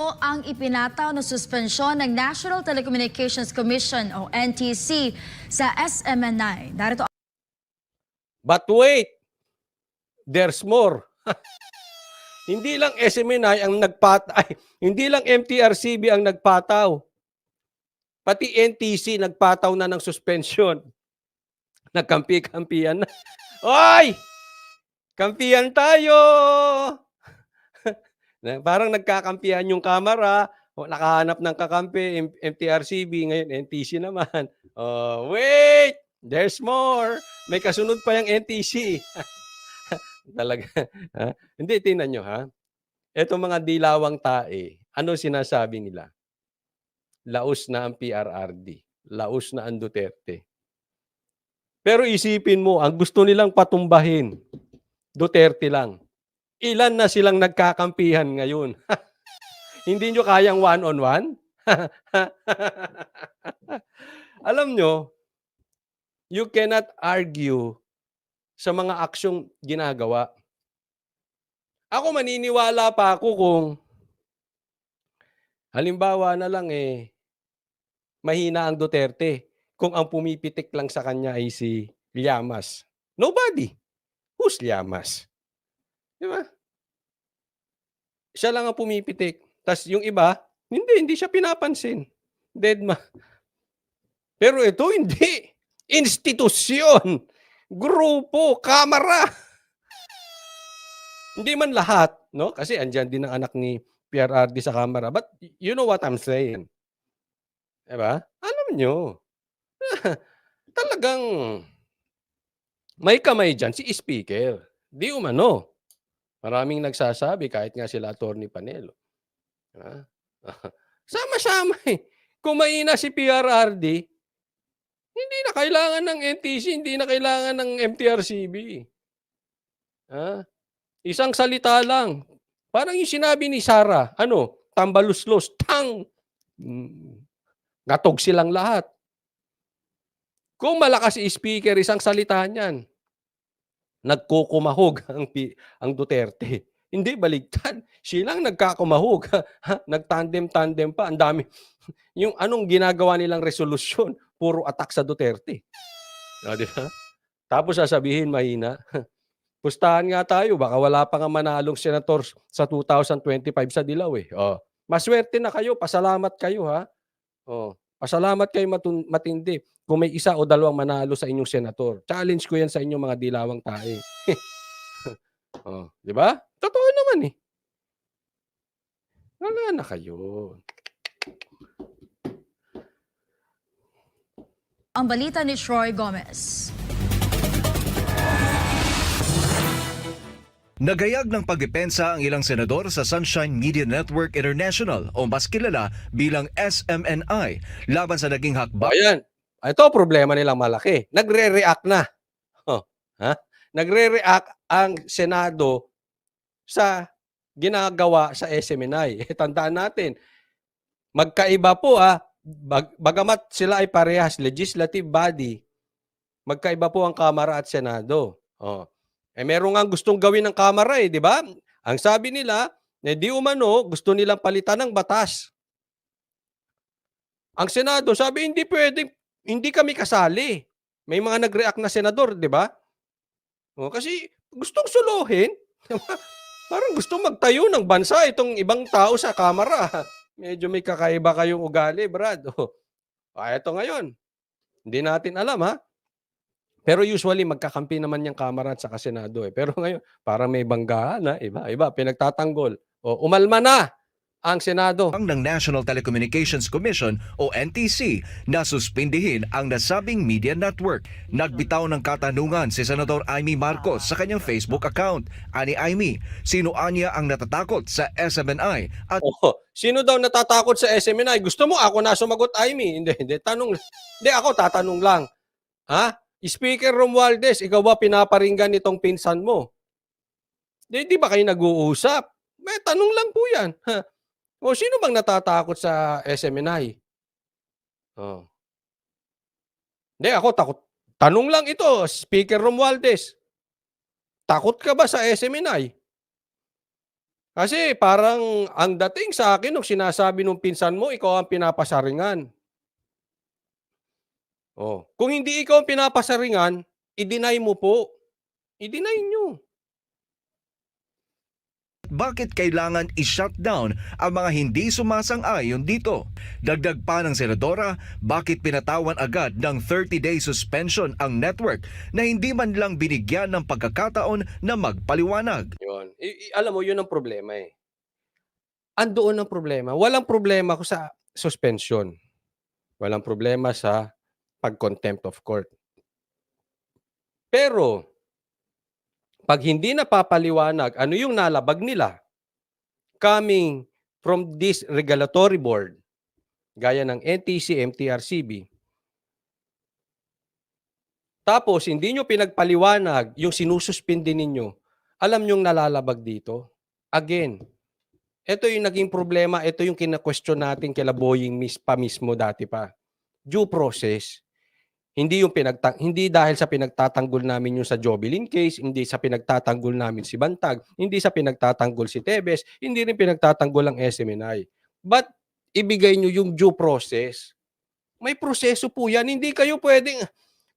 Po ang ipinataw na suspensyon ng National Telecommunications Commission o NTC sa SMNI. Narito But wait, there's more. hindi lang SMNI ang nagpat ay, hindi lang MTRCB ang nagpataw. Pati NTC nagpataw na ng suspension. Nagkampi-kampiyan na. Oy! Kampiyan tayo! Parang nagkakampihan yung kamera, o nakahanap ng kakampi, MTRCB, ngayon NTC naman. Oh, wait! There's more! May kasunod pa yung NTC. Talaga. ha? Hindi, tingnan nyo ha. Ito mga dilawang tae, ano sinasabi nila? Laos na ang PRRD. Laos na ang Duterte. Pero isipin mo, ang gusto nilang patumbahin, Duterte lang. Ilan na silang nagkakampihan ngayon? Hindi nyo kayang one-on-one? Alam nyo, you cannot argue sa mga aksyong ginagawa. Ako maniniwala pa ako kung halimbawa na lang eh mahina ang Duterte kung ang pumipitik lang sa kanya ay si Llamas. Nobody. Who's Llamas? Di ba? Siya lang ang pumipitik. Tapos yung iba, hindi, hindi siya pinapansin. Dead ma. Pero ito hindi. Institusyon. Grupo. Kamara. hindi man lahat, no? Kasi andyan din ang anak ni PRRD sa kamera. But you know what I'm saying. Diba? Alam nyo. Talagang may kamay dyan si speaker. Di umano. Maraming nagsasabi kahit nga sila Attorney Panelo. Ha? Sama-sama eh. Kung mahina si PRRD, hindi na kailangan ng NTC, hindi na kailangan ng MTRCB. Ha? Isang salita lang. Parang yung sinabi ni Sara, ano, tambaluslos, tang, gatog silang lahat. Kung malakas si speaker, isang salita niyan, nagkukumahog ang, ang Duterte. Hindi baligtad. Silang nagkakumahog. Nagtandem-tandem pa. Ang dami. Yung anong ginagawa nilang resolusyon, puro attack sa Duterte. O, di ba? Tapos sasabihin, mahina. Pustahan nga tayo, baka wala pa nga manalong senator sa 2025 sa Dilaw eh. O, maswerte na kayo, pasalamat kayo ha. O, pasalamat kayo matun- matindi kung may isa o dalawang manalo sa inyong senator. Challenge ko yan sa inyong mga dilawang tae. oh, di ba? Totoo naman eh. Wala na kayo. ang balita ni Troy Gomez. Nagayag ng pagdepensa ang ilang senador sa Sunshine Media Network International o mas kilala bilang SMNI laban sa naging hakbang ayan. Ito problema nilang malaki. Nagre-react na. Oh, ha? Nagre-react ang Senado sa ginagawa sa SMNI. Eh, Tandaan natin, magkaiba po ah, bag- bagamat sila ay parehas legislative body, magkaiba po ang Kamara at Senado. Oh. Eh meron nga gustong gawin ng Kamara eh, di ba? Ang sabi nila, eh, di umano, gusto nilang palitan ng batas. Ang Senado, sabi, hindi pwede, hindi kami kasali. May mga nag-react na senador, di ba? O, kasi gustong suluhin. Parang gusto magtayo ng bansa itong ibang tao sa kamara. Medyo may kakaiba kayong ugali, Brad. O, ah, eto ngayon. Hindi natin alam, ha? Pero usually, magkakampi naman yung kamara at saka senado. Eh. Pero ngayon, parang may banggaan, ha? Iba, iba, pinagtatanggol. O, umalma na ang senado. ng National Telecommunications Commission o NTC na suspindihin ang nasabing media network. Nagbitaw ng katanungan si Senador Amy Marcos sa kanyang Facebook account. Ani Amy, sino anya ang natatakot sa SMNI at Oh, sino daw natatakot sa SMNI? Gusto mo ako na sumagot, Amy? Hindi, hindi. Tanong. Hindi, ako tatanong lang. Ha? Speaker Romualdez, ikaw ba pinaparinggan itong pinsan mo? Di, di ba kayo nag-uusap? May tanong lang po yan. Ha? O, sino bang natatakot sa SMNI? Oh. Hindi, ako takot. Tanong lang ito, Speaker Romualdez. Takot ka ba sa SMNI? Kasi parang ang dating sa akin nung sinasabi nung pinsan mo, ikaw ang pinapasaringan. Oh, kung hindi ikaw ang pinapasaringan, i-deny mo po. I-deny nyo. Bakit kailangan i-shutdown ang mga hindi sumasang-ayon dito? Dagdag pa ng senadora, bakit pinatawan agad ng 30-day suspension ang network na hindi man lang binigyan ng pagkakataon na magpaliwanag? Yun. I- i- alam mo, yun ang problema eh. Andoon ang problema. Walang problema ko sa suspension. Walang problema sa pag-contempt of court. Pero, pag hindi napapaliwanag ano yung nalabag nila coming from this regulatory board, gaya ng NTC, MTRCB, tapos hindi nyo pinagpaliwanag yung sinususpindi ninyo, alam nyong nalalabag dito. Again, ito yung naging problema, ito yung kina-question natin kila Boying Miss pa mismo dati pa. Due process. Hindi yung pinagta- hindi dahil sa pinagtatanggol namin yung sa Jobilin case, hindi sa pinagtatanggol namin si Bantag, hindi sa pinagtatanggol si Tebes, hindi rin pinagtatanggol ang SMNI. But ibigay nyo yung due process. May proseso po yan. Hindi kayo pwedeng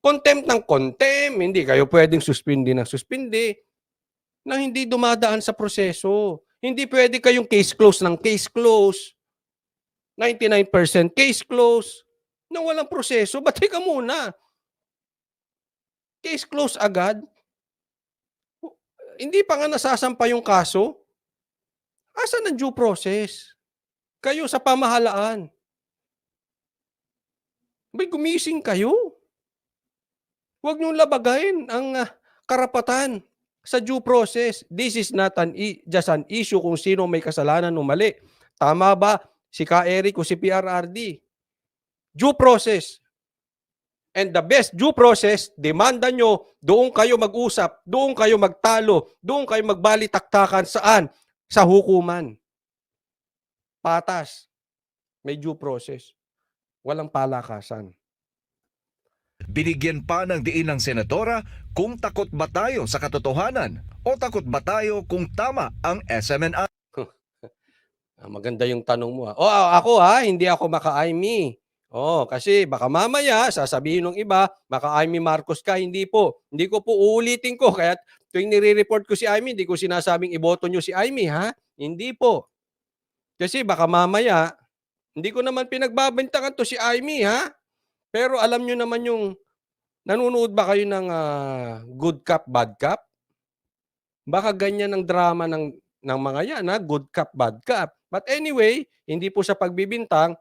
contempt ng contempt, hindi kayo pwedeng suspindi ng suspindi na hindi dumadaan sa proseso. Hindi pwede kayong case close ng case close. 99% case close na walang proseso. Ba't ka muna? Case close agad? Hindi pa nga nasasampa yung kaso? Asan ang due process? Kayo sa pamahalaan. May gumising kayo. Huwag niyong labagayin ang ah, karapatan sa due process. This is not an i- just an issue kung sino may kasalanan o mali. Tama ba si Ka Eric o si PRRD? Due process. And the best due process, demanda nyo, doon kayo mag-usap, doon kayo magtalo, doon kayo magbalitaktakan saan? Sa hukuman. Patas. May due process. Walang palakasan. Binigyan pa ng diin ng senadora kung takot ba tayo sa katotohanan o takot ba tayo kung tama ang SMNI. Ah, maganda yung tanong mo. ah. Oh, ah, ako ha, hindi ako maka-IME. Oh, kasi baka mamaya sasabihin ng iba, maka-IME Marcos ka, hindi po. Hindi ko po uulitin ko kaya tuwing nire-report ko si IME, hindi ko sinasabing iboto nyo si IME ha. Hindi po. Kasi baka mamaya hindi ko naman pinagbabintangan to si IME ha. Pero alam nyo naman yung nanonood ba kayo ng ah, good cup, bad cup? Baka ganyan ang drama ng ng mga yan, ha? good cup, bad cup. But anyway, hindi po sa pagbibintang,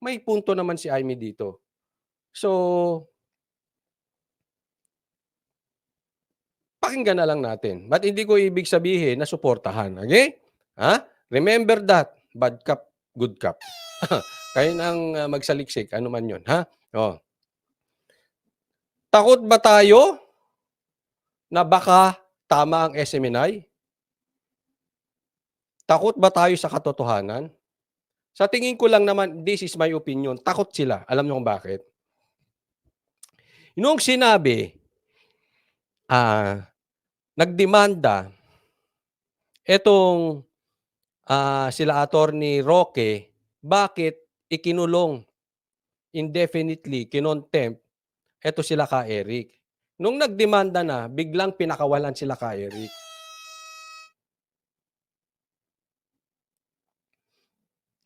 may punto naman si Amy dito. So, pakinggan na lang natin. But hindi ko ibig sabihin na suportahan. Okay? Ha? Remember that. Bad cup, good cup. Kayo nang uh, magsaliksik. Ano man yun. Ha? Oh. Takot ba tayo na baka tama ang SMNI? Takot ba tayo sa katotohanan? Sa tingin ko lang naman, this is my opinion, takot sila. Alam niyo kung bakit? Noong sinabi, ah, nagdemanda, etong ah, sila attorney Roque, bakit ikinulong indefinitely, kinontempt, eto sila ka Eric. Nung nagdemanda na, biglang pinakawalan sila ka Eric.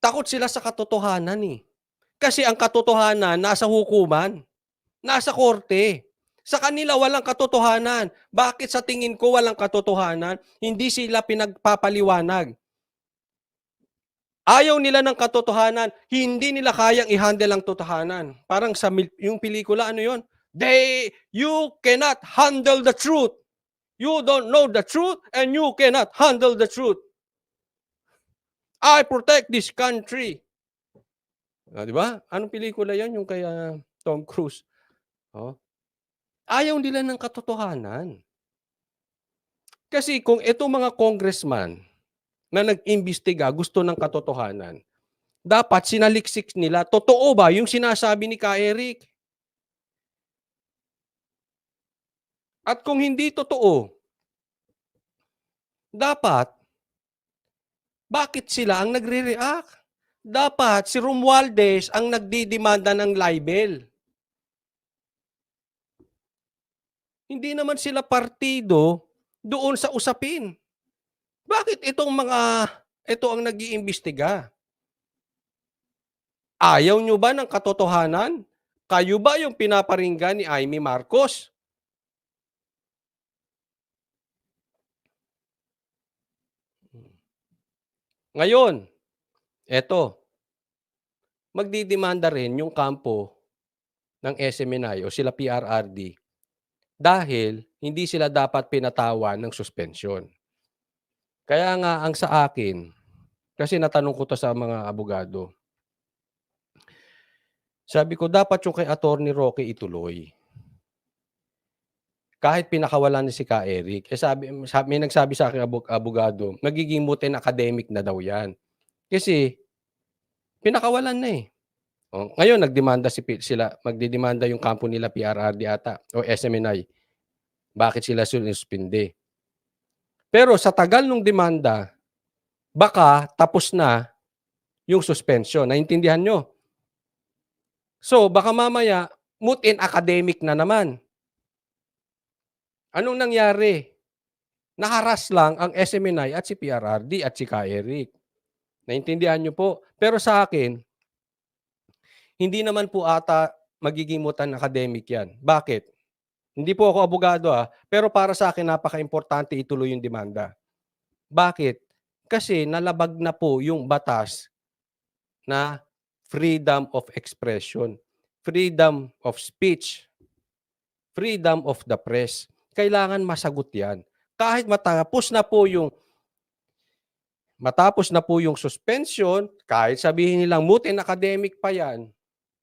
Takot sila sa katotohanan eh. Kasi ang katotohanan nasa hukuman, nasa korte. Sa kanila walang katotohanan. Bakit sa tingin ko walang katotohanan? Hindi sila pinagpapaliwanag. Ayaw nila ng katotohanan, hindi nila kayang i-handle ang totohanan. Parang sa yung pelikula, ano yon? They, you cannot handle the truth. You don't know the truth and you cannot handle the truth. I protect this country. Ah, di ba? Anong pelikula yan? Yung kay ah, Tom Cruise. Oh. Ayaw nila ng katotohanan. Kasi kung itong mga congressman na nag-imbestiga gusto ng katotohanan, dapat sinaliksik nila, totoo ba yung sinasabi ni Ka Eric? At kung hindi totoo, dapat Bakit sila ang nagre-react? Dapat si Romualdez ang nagdidemanda ng libel. Hindi naman sila partido doon sa usapin. Bakit itong mga ito ang nag-iimbestiga? Ayaw nyo ba ng katotohanan? Kayo ba yung pinaparinggan ni Amy Marcos? Ngayon, eto, magdidemanda rin yung kampo ng SMNI o sila PRRD dahil hindi sila dapat pinatawan ng suspensyon. Kaya nga ang sa akin, kasi natanong ko to sa mga abogado, sabi ko dapat yung kay Attorney Roque ituloy. Kahit pinakawalan ni si Ka Eric, eh sabi, may nagsabi sa akin abog- abogado, magiging mutin academic na daw yan. Kasi, pinakawalan na eh. O, ngayon, nagdemanda si, sila, magdidemanda yung kampo nila PRRD ata, o SMNI. Bakit sila sinuspinde? Pero sa tagal ng demanda, baka tapos na yung suspension. Naintindihan nyo? So, baka mamaya, mutin academic na naman. Anong nangyari? Naharas lang ang SMNI at si PRRD at si Ka Eric. Naintindihan nyo po. Pero sa akin, hindi naman po ata magiging mutan academic yan. Bakit? Hindi po ako abogado ah, pero para sa akin napaka-importante ituloy yung demanda. Bakit? Kasi nalabag na po yung batas na freedom of expression, freedom of speech, freedom of the press. Kailangan masagot yan. Kahit matapos na po yung matapos na po yung suspension, kahit sabihin nilang mutin academic pa yan,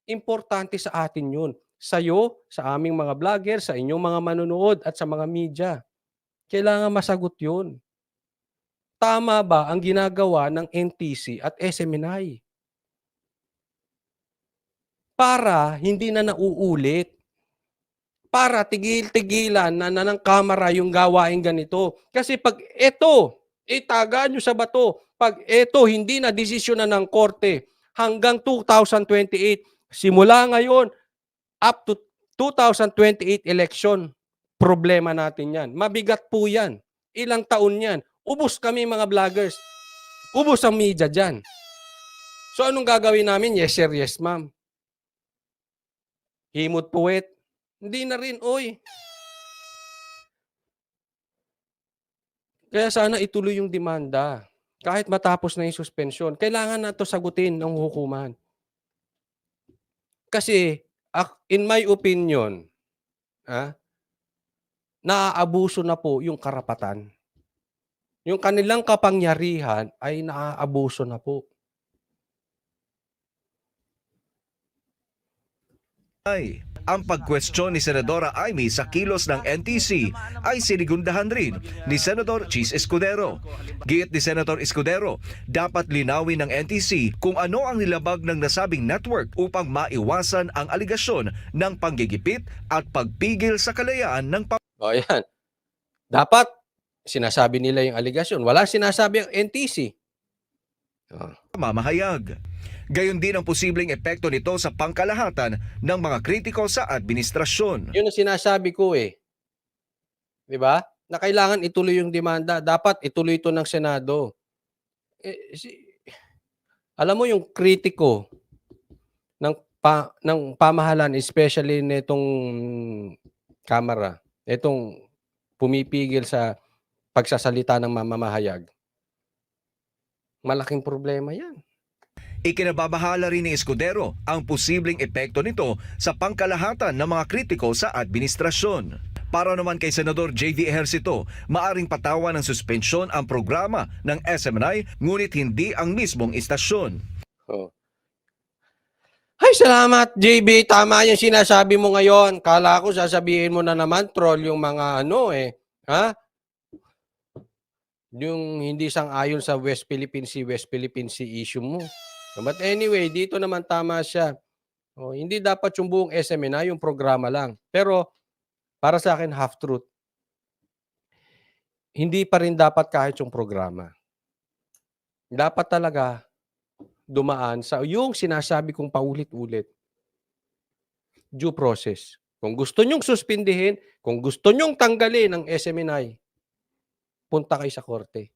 importante sa atin yun. Sa'yo, sa aming mga vlogger, sa inyong mga manonood at sa mga media. Kailangan masagot yun. Tama ba ang ginagawa ng NTC at SMNI? Para hindi na nauulit. Para tigil-tigilan na, na ng kamera yung gawain ganito. Kasi pag ito, itaga nyo sa bato, pag ito hindi na desisyon na ng korte hanggang 2028, simula ngayon, up to 2028 election, problema natin yan. Mabigat po yan. Ilang taon yan. Ubus kami mga vloggers. Ubus ang media dyan. So anong gagawin namin? Yes sir, yes ma'am. Himot puwet. Hindi na rin, oy. Kaya sana ituloy yung demanda. Kahit matapos na yung suspension. Kailangan na to sagutin ng hukuman. Kasi, in my opinion, ah, naaabuso na po yung karapatan. Yung kanilang kapangyarihan ay naaabuso na po. Ay, ang pagkwestiyon ni Senadora Amy sa kilos ng NTC ay sinigundahan rin ni Senador Chis Escudero. Giit ni Senator Escudero, dapat linawin ng NTC kung ano ang nilabag ng nasabing network upang maiwasan ang aligasyon ng panggigipit at pagpigil sa kalayaan ng O yan. Dapat, sinasabi nila yung aligasyon. Wala sinasabi ang NTC. O, pamamahayag. Gayon din ang posibleng epekto nito sa pangkalahatan ng mga kritiko sa administrasyon. Yun ang sinasabi ko eh. 'Di ba? Na kailangan ituloy yung demanda. Dapat ituloy ito ng Senado. Eh, si, alam mo yung kritiko ng pa, ng pamahalaan especially nitong kamera, itong pumipigil sa pagsasalita ng mamamahayag. Malaking problema 'yan. Ikinababahala rin ni Escudero ang posibleng epekto nito sa pangkalahatan ng mga kritiko sa administrasyon. Para naman kay Senador J.V. Ejercito, maaring patawan ng suspensyon ang programa ng SMNI ngunit hindi ang mismong istasyon. Oh. Ay, salamat, JB. Tama yung sinasabi mo ngayon. Kala ko sasabihin mo na naman, troll yung mga ano eh. Ha? Yung hindi sang-ayon sa West Philippine Sea, West Philippine Sea issue mo. But anyway, dito naman tama siya. Oh, hindi dapat yung buong SMNA, yung programa lang. Pero, para sa akin, half-truth. Hindi pa rin dapat kahit yung programa. dapat talaga dumaan sa yung sinasabi kong paulit-ulit. Due process. Kung gusto nyong suspindihin, kung gusto nyong tanggalin ang SMNI, punta kayo sa korte.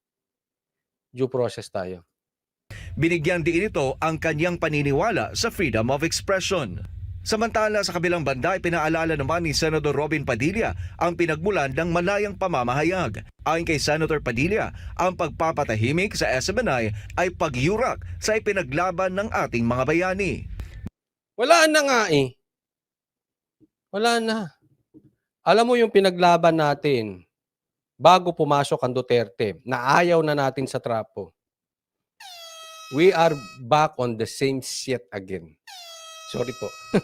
Due process tayo. Binigyan din ito ang kanyang paniniwala sa freedom of expression. Samantala sa kabilang banda ay pinaalala naman ni Senator Robin Padilla ang pinagmulan ng malayang pamamahayag. Ayon kay Senator Padilla, ang pagpapatahimik sa SMNI ay pagyurak sa ipinaglaban ng ating mga bayani. Wala na nga eh. Wala na. Alam mo yung pinaglaban natin bago pumasok ang Duterte na ayaw na natin sa trapo. We are back on the same shit again. Sorry po.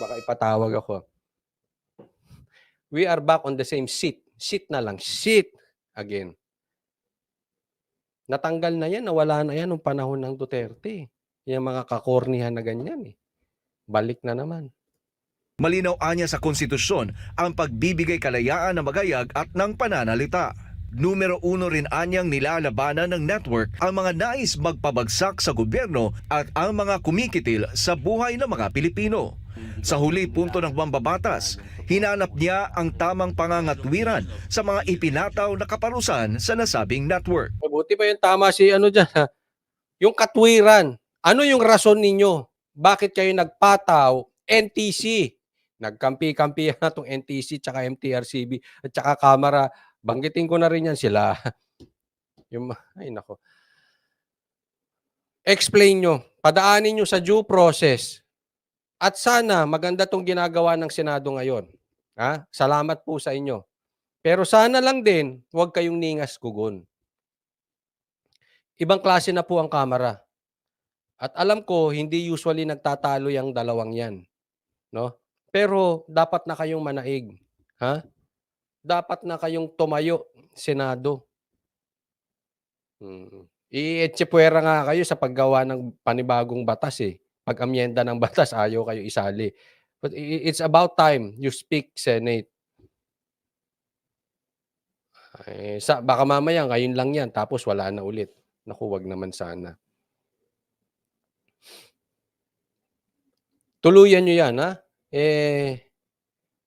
Baka ipatawag ako. We are back on the same seat. Seat na lang. Seat again. Natanggal na yan, nawala na yan nung panahon ng Duterte. Yung mga kakornihan na ganyan eh. Balik na naman. Malinaw anya sa konstitusyon ang pagbibigay kalayaan ng magayag at ng pananalita. Numero uno rin anyang nilalabanan ng network ang mga nais magpabagsak sa gobyerno at ang mga kumikitil sa buhay ng mga Pilipino. Sa huli punto ng mambabatas, hinanap niya ang tamang pangangatwiran sa mga ipinataw na kaparusan sa nasabing network. Mabuti pa yung tama si ano dyan. Ha? Yung katwiran. Ano yung rason ninyo? Bakit kayo nagpataw NTC? Nagkampi-kampi na itong NTC tsaka MTRCB at tsaka Kamara. Banggitin ko na rin yan sila. yung, ay nako. Explain nyo. Padaanin nyo sa due process. At sana maganda tong ginagawa ng Senado ngayon. Ha? Salamat po sa inyo. Pero sana lang din, huwag kayong ningas kugon. Ibang klase na po ang kamera. At alam ko, hindi usually nagtatalo yung dalawang yan. No? Pero dapat na kayong manaig. Ha? Dapat na kayong tumayo, Senado. Hmm. I-etsepuera nga kayo sa paggawa ng panibagong batas eh. Pag-amyenda ng batas, ayaw kayo isali. But it's about time you speak, Senate. Eh, sa, baka mamaya ngayon lang yan, tapos wala na ulit. Naku, wag naman sana. Tuluyan nyo yan, ha? Eh,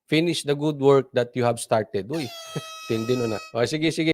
finish the good work that you have started. Uy, tindi no na. O, sige, sige.